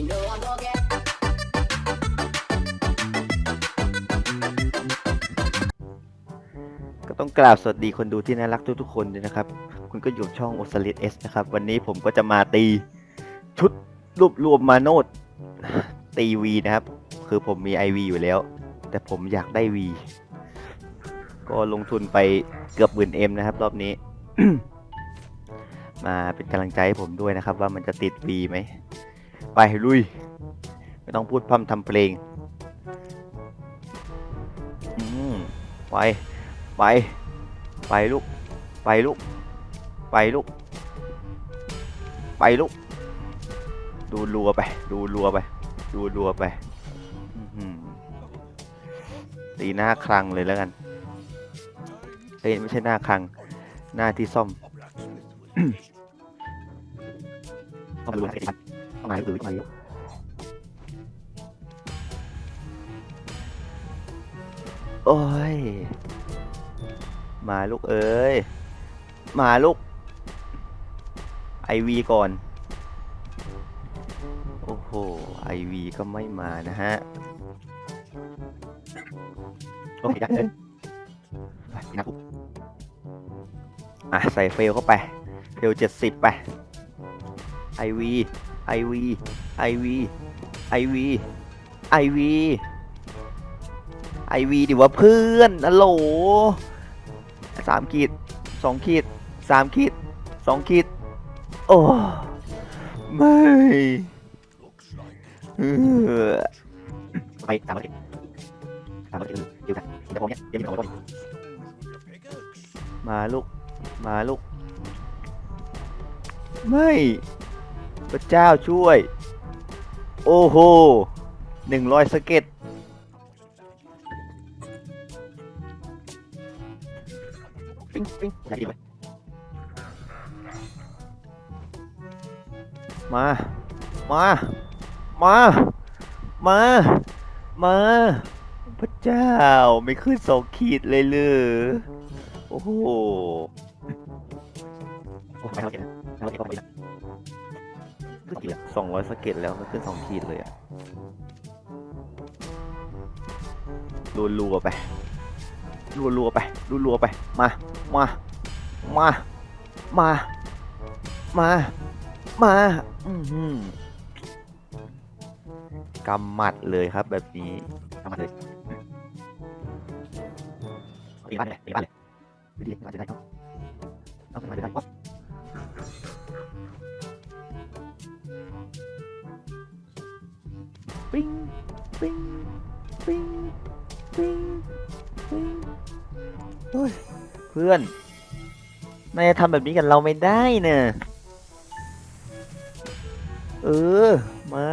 You know I'm gonna get ก็ต้องกราบสวัสดีคนดูที่น่ารักทุกๆคนด้วยนะครับ คุณก็อยู่ช่องโอซาลิสเอสนะครับ วันนี้ผมก็จะมาตีชุดรวบรวมมาโนดตีวีนะครับ คือผมมี IV อยู่แล้ว แต่ผมอยากได้ V ก็ลงทุนไปเกือบหมื่นเอ็มนะครับ รอบนี้ มาเป็นกำลังใจให้ผมด้วยนะครับ ว่ามันจะติด V ไหม ไปลุย ไม่ต้องพูดพร่ำทำเพลงอืมไป ไป ไปลูก ไปลูก ไปลูก ไปลูก ดูรัวไป ดูรัวไป ดูรัวไปตีหน้าคลังเลยแล้วกันเอ้ยไม่ใช่หน้าคลัง หน้าที่ซ่อมต้องดู ให้ดีต้องหาดูให้ดีโอ้ย มาลูกเอ้ย มาลูก ไอวีก่อน โอ้โห ไอวีก็ไม่มานะฮะ โอเคได้เลยไปนะอะ ใส่เฟลเข้าไป เฟลเจ็ดสิบไปไอวี ไอวีไอวีไอวีไอวีไอวีดิวะเพื่อนอะโหลสามขีดสองขีดสามขีดสองขีดโอ้ไม่ไปตามมาดิตามมาดิเดี๋ยวกันเดี๋ยวผมเนี่ยเดี๋ยวมีของผมมาลูก มาลูก ไม่ พระเจ้าช่วย โอ้โหหนึ่งร้อยสเก็ตปิ้งปิ้งอย่าดีเลยมา มา มา มา มา พระเจ้าไม่ขึ้นสองขีดเลยเลยโอ้โหโอ้ไม่ เกียสองร้อยสเก็ตแล้วมันขึ้นสองขีดเลยอะรัวรัวๆไปรัวรัวๆไปรัวรัวๆไป มา มา มา มา มา มาอือหือกำหมัดเลยครับแบบนี้กำหมัดเลยตีบ้านเลยตีบ้านเลยดีดีมาจะได้เนาะเอามาจะได้ เพื่อนนายทำแบบนี้กับเราไม่ได้เนะเออ มา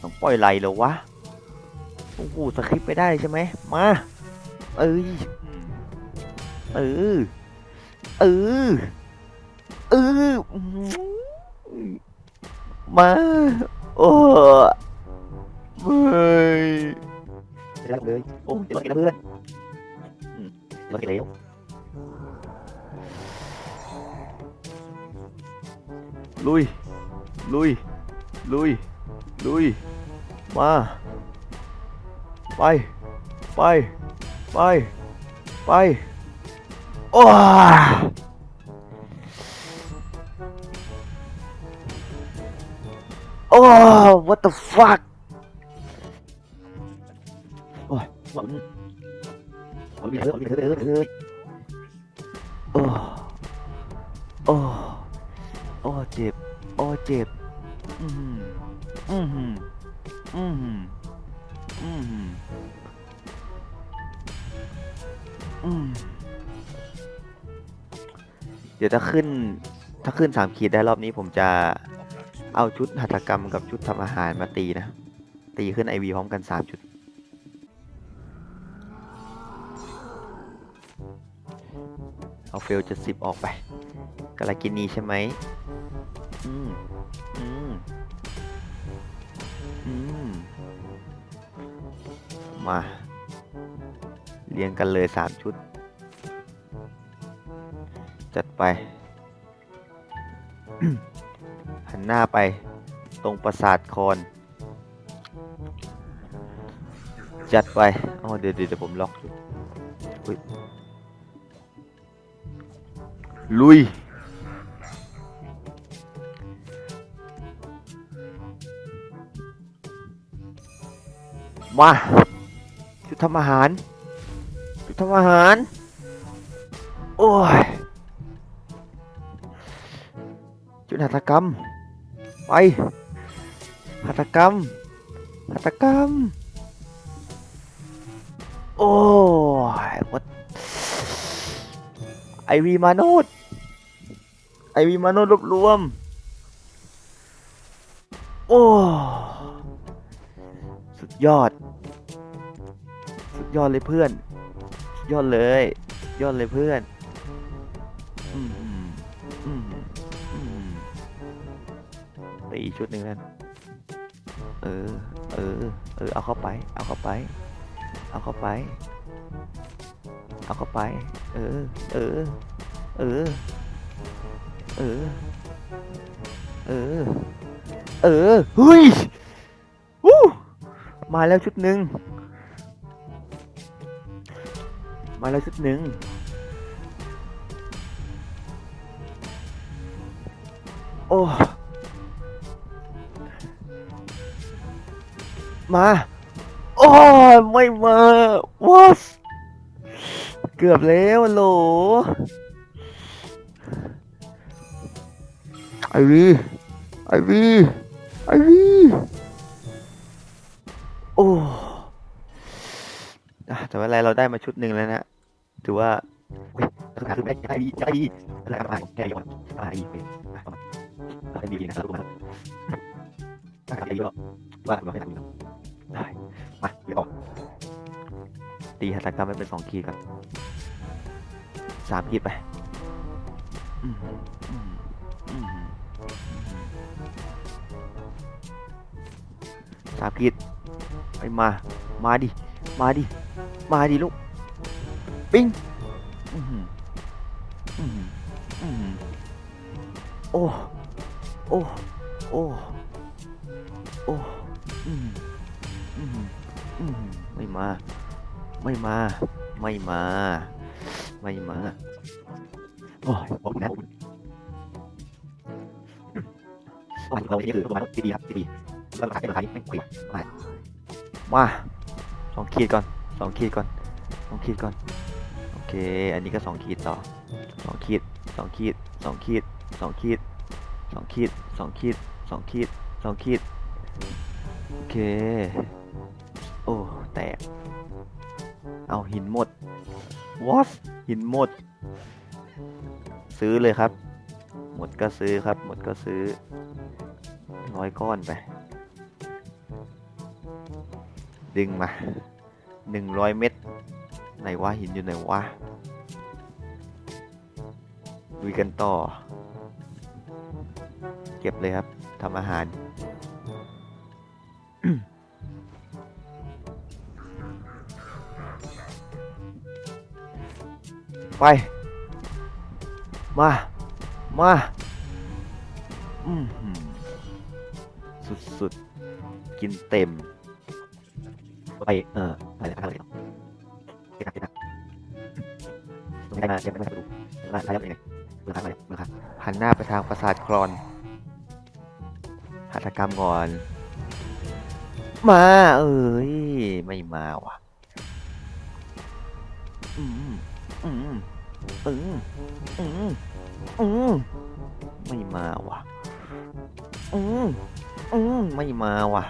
ต้องปล่อยไหลเหรอวะโอ้โหสคริปไม่ได้ใช่ไหมมา เอ้ยเออเออเออมา โอ้ไม่ได้เลย โอ้ยเดี๋ยวกินนะเพื่อน มเดี๋ยวกินแล้วลุย ลุย ลุย ลุย มา ไป ไป ไป ไป โอ้โอ้ what the fuck โอ้ โอ้ โอ้เจ็บ โอ้เจ็บ อืมอืมอืมอืมอืมเดี๋ยวถ้าขึ้น ถ้าขึ้นสามขีดได้รอบนี้ผมจะเอาชุดหัตถกรรมกับชุดทำอาหารมาตีนะ ตีขึ้นไอวีพร้อมกันสามชุด เอาเฟลเจ็ดสิบออกไปกาลากินีใช่ไหมอืมอืมอืมมาเรียงกันเลยสามชุด จัดไป หันหน้าไปตรงปราสาทคอนจัดไปอ๋อเดี๋ยวเดี๋ยวผมล็อกอุ้ย ลุย มาจุดทำอาหารจุดทำอาหาร โอ้ย จุดหัตถกรรม ไป หัตถกรรม หัตถกรรม โอ้ยวัดไอวีมาโนด ไอวีมาโนดรวบรวม โอ้ สุดยอด สุดยอดเลยเพื่อน สุดยอดเลย ยอดเลยเพื่อน อืมอืมอืมไปอีกชุดหนึ่งนั่นเออ เออ เออ เอาเข้าไป เอาเข้าไป เอาเข้าไป เอาเข้าไป เออ เออ เออ เออ เออ เออเฮ้ยวู้มาแล้วชุดหนึ่งมาแล้วชุดหนึ่งโอ้มาโอ้ไม่มาว้าเกือบแล้วโหล ไอวีไอวีไอวีโอ้แต่ว่าอะไรเราได้มาชุดหนึ่งแล้วนะ ถือว่าคือไม่ได้ดีได้ดีอะไรก็มาณแค่ย้อนมาอีกอะประมาณเป็นดีนะสรุปมาถ้าใครเยอะว่าเราไม่ทำอยู่ได้มาเดี๋ยวออกตีหัตถกรรมไม่เป็นสองขีดก่อนสามขีดไปามขีดไปมา มาดิ มาดิ มาดิลูก ปิ้งโอ้ โอ้ โอ้ โอ้ไม่มา ไม่มา ไม่มา ไม่มา โอ้ยผมนะผมวันเราเนี่ยคือประมาณดีครับดี ๆแล้วราคาเป็นราคาที่ไม่คุยมามาสองขีดก่อนสองขีดก่อนสองขีดก่อน โอเค อันนี้ก็สองขีดต่อสองขีดสองขีดสองขีดสองขีดสองขีดสองขีดสองขีดสองขีดโอเค โอ้ แตก เอาหินหมด what หินหมด ซื้อเลยครับ หมดก็ซื้อครับ หมดก็ซื้อร้อยก้อนไป ดึงมาหนึ่งร้อยเม็ดไหนวะหินอยู่ไหนวะลุยกันต่อ เก็บเลยครับทำอาหาร ไป มา มาอืมสุดๆ กินเต็ม ไปเออไปเลยไปเลยเก็บนะเก็บนะตรงนี้ได้มาเก็บไม่ได้ดูมาได้ยังไงมือครับมาเลยมือครับหันหน้าไปทางปราสาทคลอนหัตถกรรมก่อน มา เอ้ยไม่มาว่ะอืมอืมอืมอืมอืมไม่มาว่ะอืมอืมไม่มาว่ะ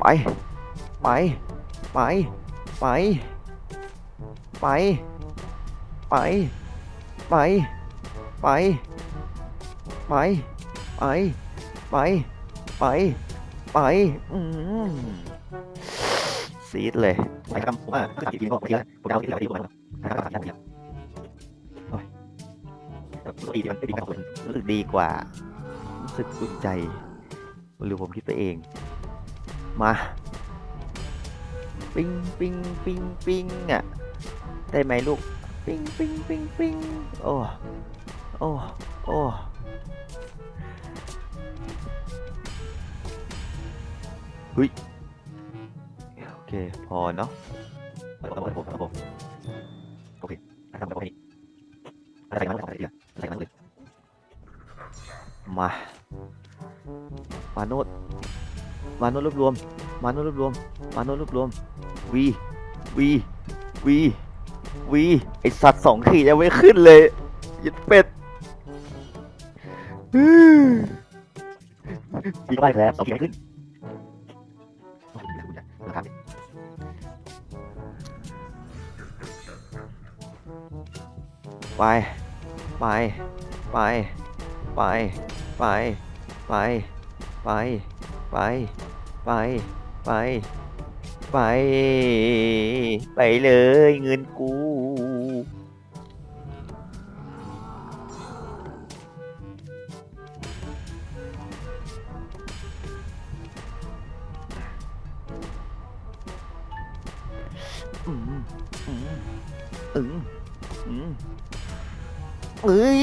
ไป ไป ไป ไป ไป ไป ไป ไป ไป ไป ไป ไป ไปอืมซีดเลยไปครับผมว่าถ้าติดดีบอกไปแล้วผมเอาที่เหลือดีกว่านะครับท่านเนี่ยโอ้ยแต่ตัวอีกมันไม่ดีกับคนรู้สึกดีกว่า สึกอุ่นใจ หรือผมคิดไปเอง มา ปิ้งปิ้งปิ้งปิ้งอะ ได้ไหมลูก ปิ้งปิ้งปิ้งปิ้งโอ้โอ้โอ้ฮ้ยโอเค พอเนาะเอาผมเอาผมโอเคทำแบบนี้อะไรกันบ้างอะไรกันอะไรกันเลยมา มาโนดมาโนดรวบรวม มาโนดรวบรวม มาโนดรวบรวม วี วี วี วี ไอสัตว์สองขีดยังไม่ขึ้นเลยยัดเป็ดฮึ่มวีก็ได้แล้วสองขีดไม่ขึ้นโอ้ยคุณจะคุณจะนะครับไป ไป ไป ไป ไป ไป ไป ไป ไป ไป ไป ไปเลยเงินกู อืมอืมอืมอืมเอ้ย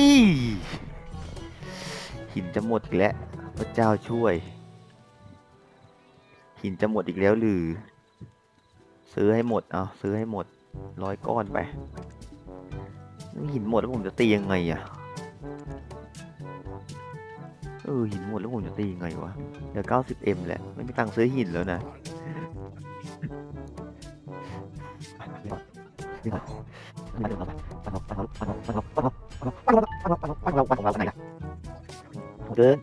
หินจะหมดอีกแล้ว พระเจ้าช่วย หินจะหมดอีกแล้วหรือ ซื้อให้หมด เอาซื้อให้หมดร้อยก้อนไปหินหมดแล้วผมจะตียังไงอะเออหินหมดแล้วผมจะตียังไงวะเดี๋ยว 90m แหละไม่มีตังค์ซื้อหินแล้วนะเดิน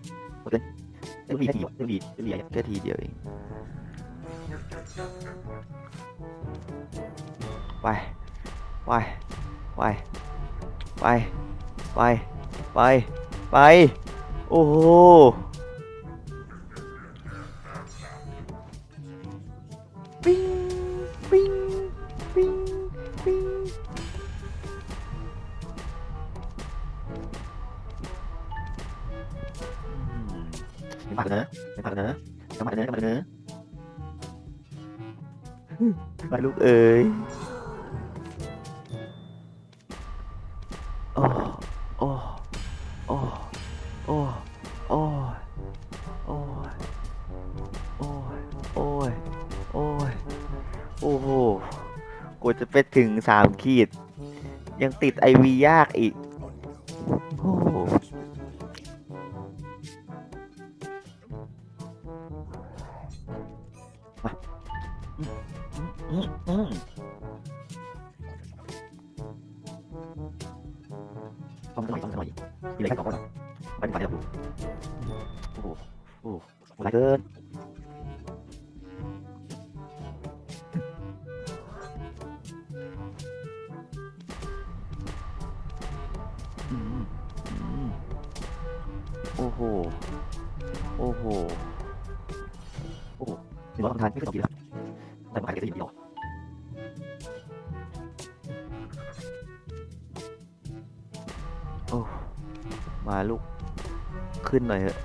ดินเดินดีทีเดียวเดินดีเดินดีแค่ทีเดียวเองไปไปไปไปไปไปไปโอ้โหปิ้ง ลูกเอ๋ยโอ้โอ้โอ้โอ้โอ้โอ้โอ้โอ้โอ้โอ้โหกูจะไปถึงสามขีด ยังติดไอวียากอีก อ้โห โอ้โห โอ้โหหนึ่งร้อยทานไม่เคยตกกี่แล้วแต่มาขายได้ยินหรอกโอ้ มาลูก ขึ้นหน่อยเถอะ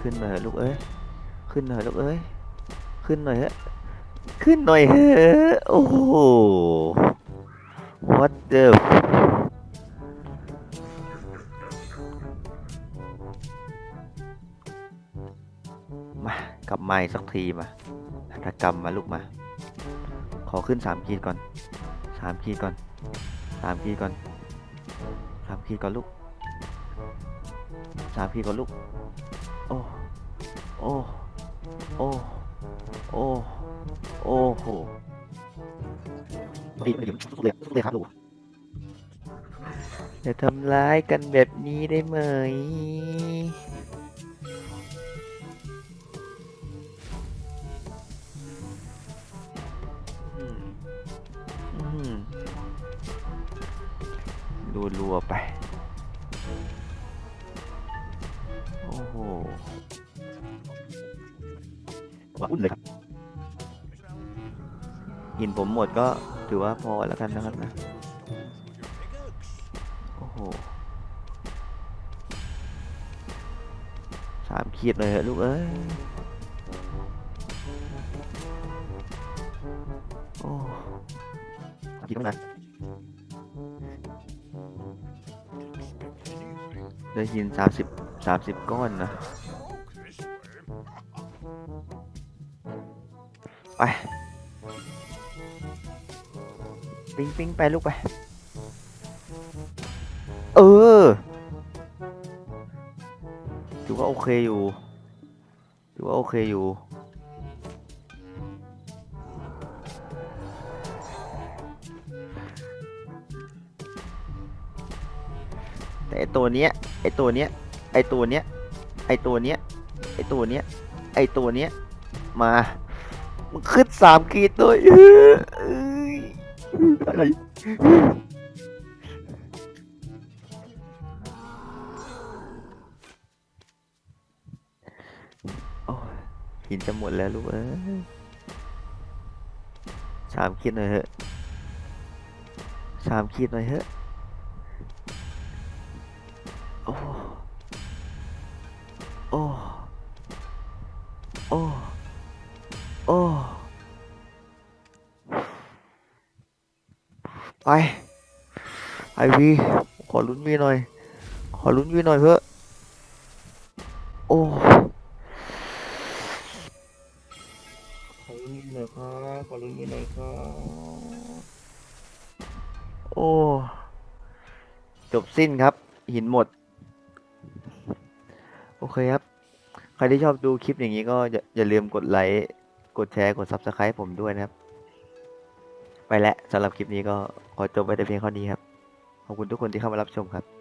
ขึ้นหน่อยเถอะลูกเอ้ย ขึ้นหน่อยลูกเอ้ย ขึ้นหน่อยเถอะ ขึ้นหน่อยเถอะ โอ้โห what the กลับมาสักทีมาหัตถกรรมมาลูกมา ขอขึ้นสามขีดก่อนสามขีดก่อนสามขีดก่อนสามขีดก่อนลูกสามขีดก่อนลูก โอ้ โอ้ โอ้ โอ้ โอ้โหดีไม่ดีสุดเลยสุดเลยครับลูกจะทำร้ายกันแบบนี้ได้ไหม รัวๆไป โอ้โหว่าอุ่นเลยครับหินผมหมดก็ถือว่าพอแล้วกันนะครับนะ โอ้โหสามขีดเลยเหรอลูกเอ้ย โอ้กินต้องนาน ได้ยินสามสิบสามสิบก้อนนะ ไป ปิ้งปิ้งไปลูกไป เออถือว่าโอเคอยู่ถือว่าโอเคอยู่ ไอตัวเนี้ยไอตัวเนี้ยไอตัวเนี้ยไอตัวเนี้ยไอตัวเนี้ยไอตัวเนี้ยมามันขึ้นสามขีดเลยเอ้ยอะไรโอ้หินจะหมดแล้วลูกเอ้ยสามขีดหน่อยเถอะสามขีดหน่อยเถอะ วีขอลุ้นวีหน่อย ขอลุ้นวีหน่อยเถอะโอ้ขอลุ้นนิดหน่อยครับขอลุ้นนิดหน่อยครับโอ้จบสิ้นครับ หินหมด โอเคครับ ใครที่ชอบดูคลิปอย่างนี้ก็อย่าอย่าลืมกดไลค์ กดแชร์ กด Subscribe ผมด้วยนะครับ ไปแล้วสำหรับคลิปนี้ก็ขอจบไว้แต่เพียงเท่านี้ครับ ขอบคุณทุกคนที่เข้ามารับชมครับ